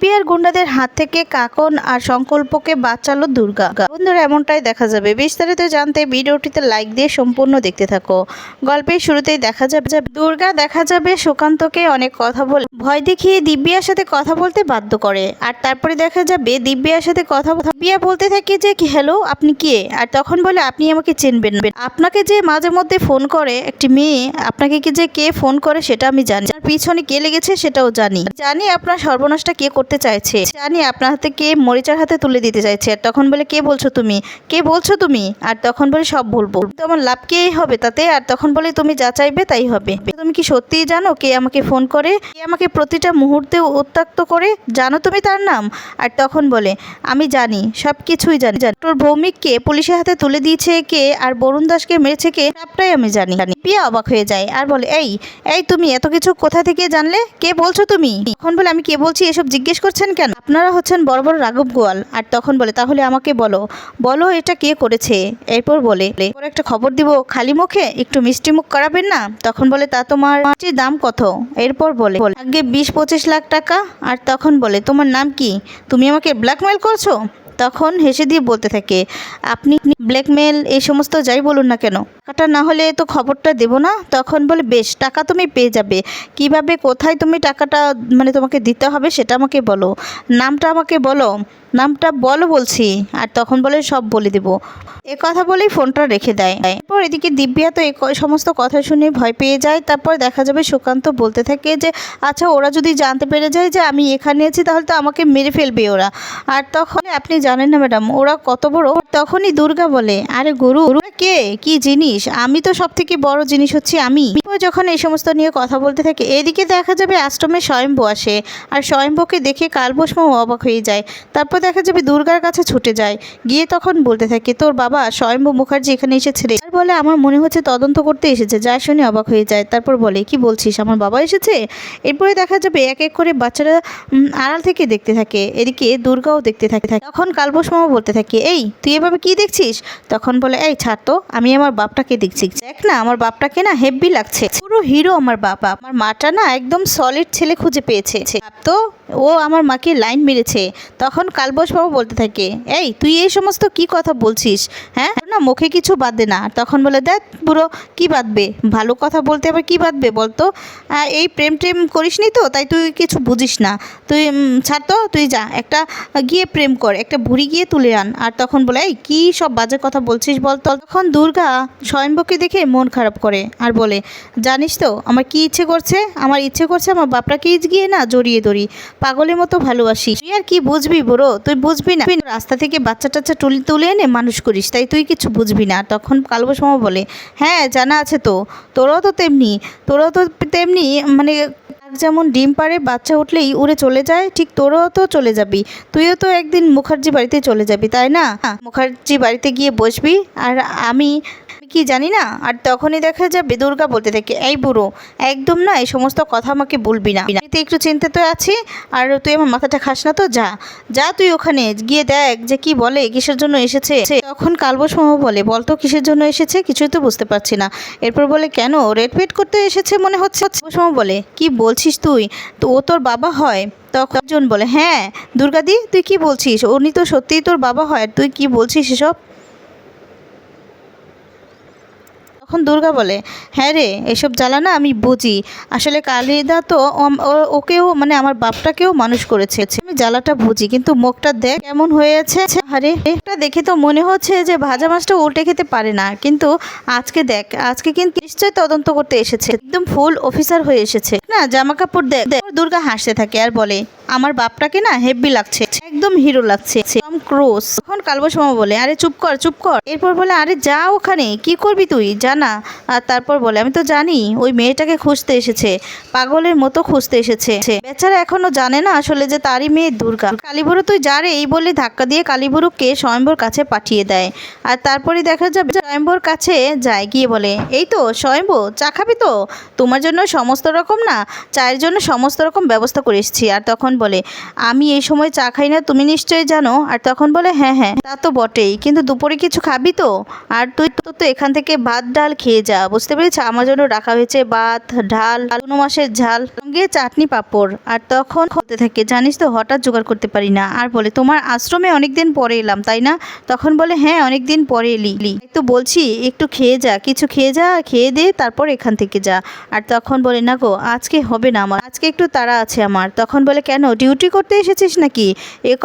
দিব্যি আর গুন্ডাদের হাত থেকে কাকন আর সংকল্পকে বাঁচালো দুর্গা। বন্ধুরা, এমনটাই দেখা যাবে। বিস্তারিত জানতে ভিডিওটিতে লাইক দিয়ে সম্পূর্ণ দেখতে থাকো। গল্পের শুরুতেই দেখা যাবে দুর্গা দেখা যাবে সুকান্তকে অনেক কথা বলে ভয় দেখিয়ে দিব্যার সাথে কথা বলতে বাধ্য করে। আর তারপরে দেখা যাবে দিব্যার সাথে কথা দিব্যা বলতে থাকে যে হ্যালো, আপনি কে? আর তখন বলে, আপনি আমাকে চিনবেন আপনাকে যে মাঝে মধ্যে ফোন করে একটি মেয়ে, আপনাকে কি যে কে ফোন করে সেটা আমি জানি আর পিছনে কে লেগেছে সেটাও জানি। জানি আপনার সর্বনাশটা কে করতে চাইছে। জানি আপনার হাতে কে মরিচার হাতে তুলে দিতে চাইছে। আর তখন বলে, কে বলছো তুমি? কে বলছো তুমি? আর তখন বলে, সব বলব। তো আমার লাভ কে হবে তাতে? আর তখন বলে, তুমি যা চাইবে তাই হবে। তুমি কি সত্যিই জানো কে আমাকে ফোন করে? কে আমাকে প্রতিটা মুহূর্তে উত্তাক্ত করে? জানো তুমি তার নাম? আর তখন বলে, আমি জানি, সব কিছুই জানি। জানি। তোর ভৌমিককে পুলিশের হাতে তুলে দিয়েছে কে? আর বরুণ দাসকে মেরেছে কে? সবটাই আমি জানি। জানি। পিয়া অবাক হয়ে যায় আর বলে, এই এই তুমি এত কিছু কোথা থেকে জানলে? কে বলছো তুমি? তখন বলে, আমি কে বলছি এসব জিজ্ঞেস করছেন কেন? আপনারা হচ্ছেন বড় বড় রাঘব গোয়াল। আর তখন বলে, তাহলে আমাকে বলো। বলো এটা কে করেছে? এরপর বলে, "এরপর একটা খবর দিব খালি মুখে? একটু মিষ্টি মুখ করাবেন না? তখন বলে, তা তোমার দাম কত? এরপর বলে, আগে বিশ পঁচিশ লাখ টাকা। আর তখন বলে, তোমার নাম কি? তুমি আমাকে ব্ল্যাকমেল করছ? তখন হেসে দিয়ে বলতে থাকে, আপনি ব্ল্যাকমেল, এই সমস্ত যাই বলুন না কেন? টাকাটা না হলে তো খবরটা দেব না? তখন বলে, বেশ, টাকা তুমি পেয়ে যাবে। কীভাবে, কোথায় তুমি টাকাটা মানে তোমাকে দিতে হবে সেটা আমাকে বলো। নামটা আমাকে বলো। নামটা বলো বলছি, আর তখন বলে সব বলে দেবো। এ কথা বলেই ফোনটা রেখে দেয়। এরপর এদিকে দিব্যা তো ক- সমস্ত কথা শুনে ভয় পেয়ে যায়। তারপর দেখা যাবে সুকান্ত বলতে থাকে যে আচ্ছা ওরা যদি জানতে পেরে যায় যে আমি এখানে আছি, তাহলে তো আমাকে মেরে ফেলবে ওরা। আর তখন, আপনি জানেন না ম্যাডাম, ওরা কত বড়। তখনই দুর্গা বলে, আরে গুরু কে? কি জিনিস? আমি তো সব থেকে বড় জিনিস হচ্ছে আমি। যখন এই সমস্ত নিয়ে কথা বলতে থাকে, এদিকে দেখা যাবে আশ্রমে স্বয়ম্ভু আসে, আর স্বয়ম্ভুকে দেখে কালবসমা অবাক হয়ে যায়। তারপর দেখা যাবে দুর্গার কাছে ছুটে যায়। গিয়ে তখন বলতে থাকে, তোর বাবা স্বয়ম্ভু মুখার্জি এখানে এসেছে রে আর বলে, আমার মনে হচ্ছে তদন্ত করতে এসেছে। যা শুনে অবাক হয়ে যায়। তারপর বলে, কি বলছিস, আমার বাবা এসেছে? এরপরে দেখা যাবে এক এক করে বাচ্চারা আড়াল থেকে দেখতে থাকে। এদিকে দুর্গাও দেখতে থাকে। তখন কালবসমাও বলতে থাকে, এই, তুই এভাবে কি দেখছিস? তখন বলে, এই, ছাড় তো, আমি আমার বাপটাকে দেখছি। দেখ না, আমার বাপটাকে না হেব্বি লাগছে। পুরো হিরো আমার বাবা আমার মাটা না একদম সলিড ছেলে খুঁজে পেয়েছে। তো, ও আমার মাকে লাইন মেরেছে। তখন কালবসবাবু বলতে থাকে এই তুই এই সমস্ত কি কথা বলছিস হ্যাঁ? মুখে কিছু বাঁধে না। তখন বলে, দেখ বুড়ো, কি বাঁধবে? ভালো কথা বলতে আবার কি বাঁধবে বলতো? এই প্রেম টেম করিসনি তো, তাই তুই কিছু বুঝিস না। তুই ছাড় তো, তুই যা। একটা গিয়ে প্রেম কর, একটা ভুড়ি গিয়ে তুলে আন। আর তখন বলে, এই, কী সব বাজে কথা বলছিস বলতো তখন দুর্গা স্বয়ম্বকে দেখে মন খারাপ করে আর বলে, জানিস তো, আমার কি ইচ্ছে করছে? আমার ইচ্ছে করছে আমার বাপটাকে গিয়ে না জড়িয়ে ধরি। পাগলের মতো ভালোবাসি তুই আর কি বুঝবি বুড়ো? তুই বুঝবি না? রাস্তা থেকে বাচ্চা টাচ্চা তুলে এনে মানুষ করিস। তাই তুই কিছু বুঝবি না। তখন কালবৈষম্য বলে হ্যাঁ জানা আছে তো। তোরাও তো তেমনি, তোরাও তো তেমনি মানে যেমন ডিম পাড়ে, বাচ্চা উঠলেই উড়ে চলে যায়, ঠিক তোরাও তো চলে যাবি। তুইও তো একদিন মুখার্জি বাড়িতে চলে যাবি, তাই না? মুখার্জি বাড়িতে গিয়ে বসবি, আর আমি কি জানি না? আর তখনই দেখা যাবে দুর্গা বলতে থাকে, এই বুড়ো, একদম না, এই সমস্ত কথা আমাকে বলবি না। আমি তো একটু চিন্তিত আছি, আর তুই আমার মাথাটা খাস না তো, যা। যা তুই ওখানে, গিয়ে দেখ যে কি বলে, কিসের জন্য এসেছে। তখন কালবস মামা বলে বলতো কিসের জন্য এসেছে? কিছুই তো বুঝতে পারছি না। এরপর বলে, কেন? রেড পেট করতে এসেছে মনে হচ্ছে? কালবস বলে, কি বলছিস তুই? তো ও তোর বাবা হয়? তখন বলে হ্যাঁ দুর্গাদি, তুই কি বলছিস? উনি তো সত্যিই তোর বাবা হয় তুই কি বলছিস এসব? তখন দুর্গা বলে হ্যাঁ রে, এসব জ্বালা না আমি বুঝি। আসলে কালিদা তো ওকেও মানে আমার বাপটাকেও মানুষ করেছে। আমি জ্বালাটা বুঝি, কিন্তু মুখটা দেখ কেমন হয়েছে। আরে এটা দেখে তো মনে হচ্ছে যে ভাজা মাছটা উল্টে খেতে পারে না। কিন্তু আজকে দেখ, আজকে কিন্তু নিশ্চয় তদন্ত করতে এসেছে। একদম ফুল অফিসার হয়ে এসেছে। না জামা কাপড় দেখ। দুর্গা হাসতে থাকে আর বলে, আমার বাপটাকে না হেভি লাগছে। একদম হিরো লাগছে। একদম ক্রোস তখন কালবস মামা বলে, আরে চুপ কর চুপ কর। এরপর বলে, আরে যা ওখানে, কি করবি তুই? জানা। আর তারপর বলে, আমি তো জানি, ওই মেয়েটাকে খুঁজতে এসেছে, পাগলের মতো খুঁজতে এসেছে। বেচারা এখনও জানে না আসলে যে তারই মেয়ে দুর্গা। কালীবুড়ো তুই যা রে, এই বলে ধাক্কা দিয়ে কালীবুড়োকে স্বয়ম্বর কাছে পাঠিয়ে দেয়। আর তারপরে দেখা যাবে স্বয়ম্বর কাছে যায়, গিয়ে বলে, এই তো স্বয়ম্ভ চা খাবি তো? তোমার জন্য সমস্ত রকম না, চায়ের জন্য সমস্ত রকম ব্যবস্থা করে এসেছি। আর তখন বলে, আমি এই সময় চা খাই না তুমি নিশ্চয়ই জানো। আর তখন বলে হ্যাঁ হ্যাঁ তা তো বটেই। কিন্তু দুপুরে কিছু খাবি তো? আর তুই তো তো এখান থেকে ভাত, ডাল খেয়ে যা। বুঝতে পেরেছি? আমার জন্য রাখা হয়েছে ভাত, ডাল, কোনো মাসের ঝাল, সঙ্গে চাটনি পাঁপড়। আর তখন হতে থাকে, জানিস তো, হঠাৎ জোগাড় করতে পারি না। আর বলে, তোমার আশ্রমে অনেকদিন পরে এলাম, তাই না? তখন বলে হ্যাঁ অনেকদিন পরে এলি তো বলছি, একটু খেয়ে যা, কিছু খেয়ে যা, খেয়ে দে, তারপর এখান থেকে যা। আর তখন বলে, না গো, আজকে হবে না আমার। আজকে একটু তাড়া আছে আমার। তখন বলে, কেন? ডিউটি করতে এসেছিস নাকি?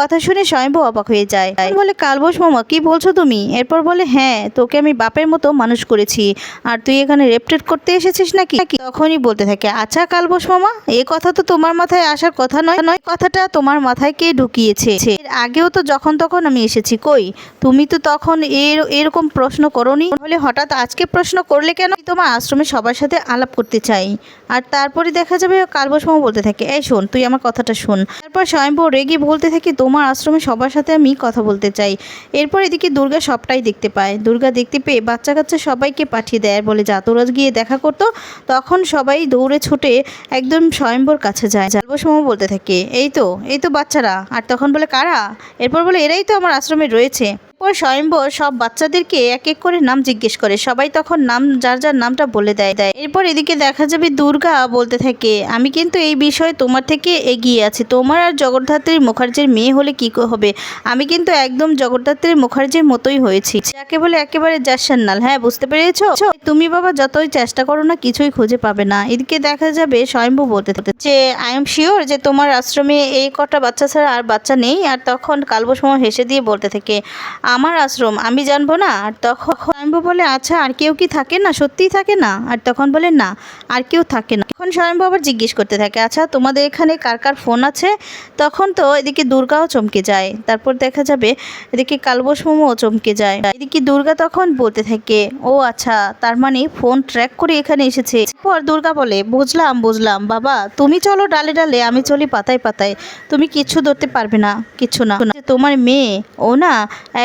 কথা শুনে স্বয়ম্ভু অবাক হয়ে যায়। বলে কালবোস মামা কি বলছো তুমি? এরপর বলে হ্যাঁ তোকে আমি বাপের মতো মানুষ করেছি। আর তুই এখানে রেপটেট করতে এসেছিস নাকি? তখনই বলতে থাকে আচ্ছা কালবোস মামা এ কথা তো তোমার মাথায় আসার কথা নয়। নয়, কথাটা তোমার মাথায় কে ঢুকিয়েছে? এর আগেও তো যখন তখন আমি এসেছি, কই? তুমি তো তখন এর, এরকম প্রশ্ন করনি। বলে, হঠাৎ আজকে প্রশ্ন করলে কেন? তোমার আশ্রমে সবার সাথে আলাপ করতে চাই। আর তারপরে দেখা যাবে কালবোস মামা বলতে থাকে, এই শোন, তুই আমার কথাটা শোন। তারপর স্বয়ম্ভু রেগে বলতে থাকে তোমার আশ্রমে সবার সাথে আমি কথা বলতে চাই। এরপর এদিকে দুর্গা সবটাই দেখতে পায়। দুর্গা দেখতে পেয়ে বাচ্চা কাচ্চা সবাইকে পাঠিয়ে দেয় বলে, যা গিয়ে দেখা করতো তখন সবাই দৌড়ে ছুটে একদম স্বয়ম্বর কাছে যায়। কালবোস বলতে থাকে, এই তো এই তো বাচ্চারা। আর তখন বলে, কারা? এরপর বলে, এরাই তো আমার আশ্রমে রয়েছে। এরপর স্বয়ম্বর সব বাচ্চাদেরকে এক এক করে নাম জিজ্ঞেস করে। সবাই তখন নাম, যার যার নামটা বলে দেয়। দেয় এরপর এদিকে দেখা যাবে দুর্গা বলতে থাকে, আমি কিন্তু এই বিষয়ে তোমার থেকে এগিয়ে আছি। তোমার আর জগদ্ধাত্রী মুখার্জির মেয়ে হলে কি হবে? আমি কিন্তু একদম জগদ্ধাত্রী মুখার্জির মতোই হয়েছি। যাকে বলে একেবারে জাসান্নাল হ্যাঁ বুঝতে পেরেছ? তুমি বাবা যতই চেষ্টা করো না, কিছুই খুঁজে পাবে না। এদিকে দেখা যাবে স্বয়ম্ভু বলতে থাকে যে আই এম শিওর যে তোমার আশ্রমে এই কটা বাচ্চা ছাড়া আর বাচ্চা নেই। আর তখন কালবো সময় হেসে দিয়ে বলতে থাকে আমার আশ্রম, আমি জানব না। আর তখন জানব বলে আচ্ছা আর কেউ কি থাকে না? সত্যিই থাকে না? আর তখন বলে, না, আর কেউ থাকে না। এখন স্বয়ম্ভু আবার জিজ্ঞেস করতে থাকে আচ্ছা তোমাদের এখানে কার কার ফোন আছে? তখন তো এদিকে দুর্গাও চমকে যায়। তারপর দেখা যাবে এদিকে কালবোস মোমোও চমকে যায়। এদিকে দুর্গা তখন বলতে থাকে, ও আচ্ছা তার মানে ফোন ট্র্যাক করে এখানে এসেছে। পর দুর্গা বলে, বুঝলাম বুঝলাম। বাবা, তুমি চলো ডালে ডালে, আমি চলি পাতায় পাতায়। তুমি কিচ্ছু ধরতে পারবে না কিচ্ছু না। তোমার মেয়ে, ও না,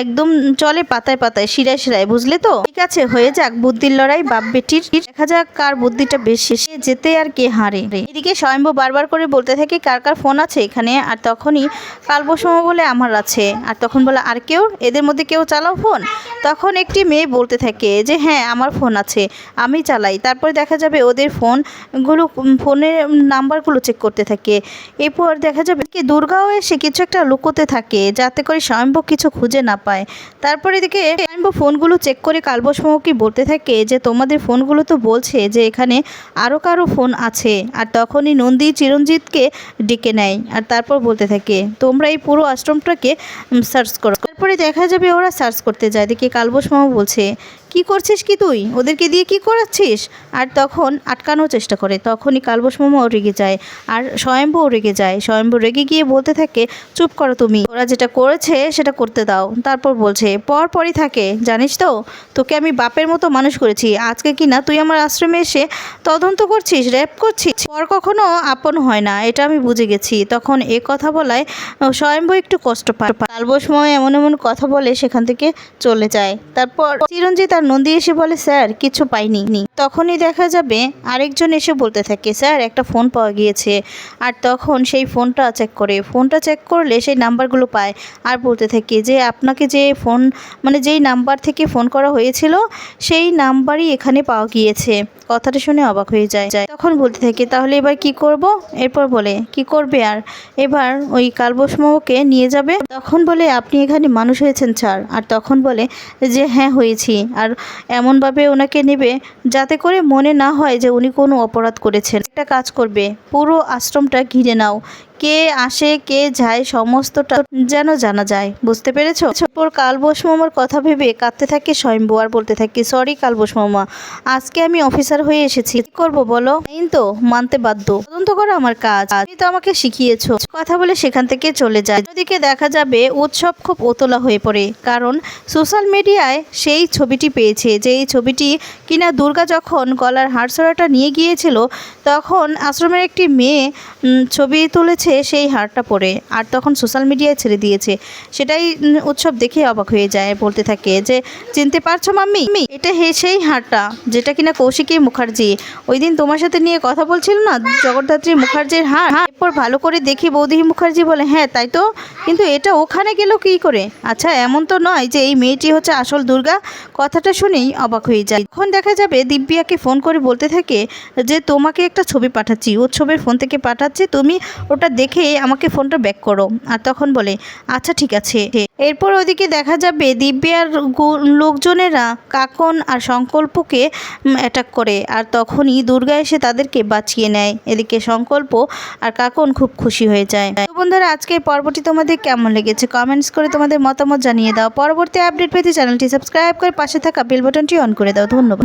একদম চলে পাতায় পাতায়, শিরায় শিরায়, বুঝলে তো? ঠিক আছে, হয়ে যাক, বুদ্ধির লড়াই বাপ বেটির দেখা যাক কার বুদ্ধিটা বেশি। যেতে আর কে হারে? এদিকে স্বয়ম্ভু বারবার করে বলতে থাকে, কার কার ফোন আছে এখানে? আর তখনই কালবসম বলে আমার আছে। আর তখন বলে, আর কেউ? এদের মধ্যে কেউ চালাও ফোন? তখন একটি মেয়ে বলতে থাকে যে হ্যাঁ আমার ফোন আছে। আমি চালাই। তারপরে দেখা যাবে ওদের ফোনগুলো ফোনের নাম্বারগুলো চেক করতে থাকে। এরপর দেখা যাবে কি, দুর্গাও এসে কিছু একটা লুকোতে থাকে, যাতে করে স্বয়ম্ভু কিছু খুঁজে না পায়। তারপরে এদিকে স্বয়ম্ভু ফোনগুলো চেক করে কালবসমকে বলতে থাকে যে, তোমাদের ফোনগুলো তো বলছে যে, এখানে আরও কারও ফোন আছে। আর তখনই নন্দী চিরঞ্জিতকে ডেকে নেয় আর তারপর বলতে থাকে, তোমরা এই পুরো আশ্রমটাকে সার্চ করো। তারপরে দেখা যাবে ওরা সার্চ করতে যায়। দেখি কালবোস মামা বলছে করছিস কি তুই? ওদেরকে দিয়ে কি করাচ্ছিস? আর তখন আটকানোর চেষ্টা করে। তখনই কালবোস মামাও রেগে যায় আর স্বয়ম্ভুও রেগে যায়। স্বয়ম্ভু রেগে গিয়ে বলতে থাকে, চুপ করো তুমি। ওরা যেটা করেছে সেটা করতে দাও। তারপর বলছে, পর পরই থাকে। জানিস তো, তোকে আমি বাপের মতো মানুষ করেছি। আজকে কি না তুই আমার আশ্রমে এসে তদন্ত করছিস র্যাপ করছিস? পর কখনো আপন হয় না, এটা আমি বুঝে গেছি। তখন এ কথা বলায় স্বয়ম্ভু একটু কষ্ট পায়। কালবোস সময় এমন এমন কথা বলে সেখান থেকে চলে যায়। তারপর চিরঞ্জিত আর নন্দী এসে বলে, স্যার, কিছু পাইনি। তখনই দেখা যাবে আরেকজন এসে বলতে থাকে, স্যার, একটা ফোন পাওয়া গিয়েছে। আর তখন সেই ফোনটা চেক করে, ফোনটা চেক করলে সেই নাম্বারগুলো পায় আর বলতে থাকে যে, আপনাকে যে ফোন মানে যেই নাম্বার থেকে ফোন করা হয়েছিল, সেই নাম্বারই এখানে পাওয়া গিয়েছে। কথাটা শুনে অবাক হয়ে যায়। যায়। তখন বলতে থাকে, তাহলে এবার কি করব? এরপর বলে, কি করবে আর? এবার ওই কালবসমকে নিয়ে যাবে। তখন বলে, আপনি এখানে মানুষ হয়েছেন, স্যার। আর তখন বলে যে হ্যাঁ হয়েছি। আর এমনভাবে ওনাকে নেবে যাতে করে মনে না হয় যে উনি কোনো অপরাধ করেছেন। একটা কাজ করবে, পুরো আশ্রমটা ঘিরে নাও। কে আসে, কে যায়, সমস্তটা যেন জানা যায়। বুঝতে পেরেছ? ওর কালবোস মামার কথা ভেবে কাঁদতে থাকে স্বয়ম্ভু আর বলতে থাকে সরি কালবোস মামা, আজকে আমি অফিসার হয়ে এসেছি। করব বলো? আইন তো, মানতে বাধ্য। তদন্ত করা আমার কাজ। তুমি তো আমাকে শিখিয়েছো। কথা বলে সেখান থেকে চলে যায়। ওদিকে দেখা যাবে উৎসব খুব ওতলা হয়ে পড়ে, কারণ সোশ্যাল মিডিয়ায় সেই ছবিটি পেয়েছে। যে এই ছবিটি কিনা দুর্গা যখন গলার হাড়সড়াটা নিয়ে গিয়েছিল, তখন আশ্রমের একটি মেয়ে ছবি তুলেছে সেই হারটা পরে। আর তখন সোশ্যাল মিডিয়ায় ছেড়ে দিয়েছে। সেটাই উৎসব দেখে অবাক হয়ে যায়, বলতে থাকে যে, চিনতে পারছ মাম্মি? এটা হে সেই হারটা, যেটা কিনা কৌশিকী মুখার্জি। ওই দিন তোমার সাথে নিয়ে কথা বলছিল না, জগদ্ধাত্রী মুখার্জির হার? এরপর ভালো করে দেখি বৌদি মুখার্জি বলে হ্যাঁ তাই তো। কিন্তু এটা ওখানে গেল কী করে? আচ্ছা এমন তো নয় যে, এই মেয়েটি হচ্ছে আসল দুর্গা। কথাটা শুনেই অবাক হয়ে যায়। তখন দেখা যাবে দিব্যাকে ফোন করে বলতে থাকে যে, তোমাকে একটা ছবি পাঠাচ্ছি। উৎসবের ফোন থেকে পাঠাচ্ছি। তুমি ওটা দেখে আমাকে ফোনটা ব্যাক করো। আর তখন বলে আচ্ছা ঠিক আছে। এরপর ওদিকে দেখা যাবে দিব্যার লোকজনেরা কাকন আর সংকল্পকে অ্যাটাক করে। আর তখনই দুর্গা এসে তাদেরকে বাঁচিয়ে নেয়। এদিকে সংকল্প আর কাকন খুব খুশি হয়ে যায়। বন্ধুরা, আজকের পর্বটি তোমাদের কেমন লেগেছে? কমেন্টস করে তোমাদের মতামত জানিয়ে দাও। পরবর্তী আপডেট পেতে চ্যানেলটি সাবস্ক্রাইব করে পাশে থাকা বেল বাটনটি অন করে দাও। ধন্যবাদ।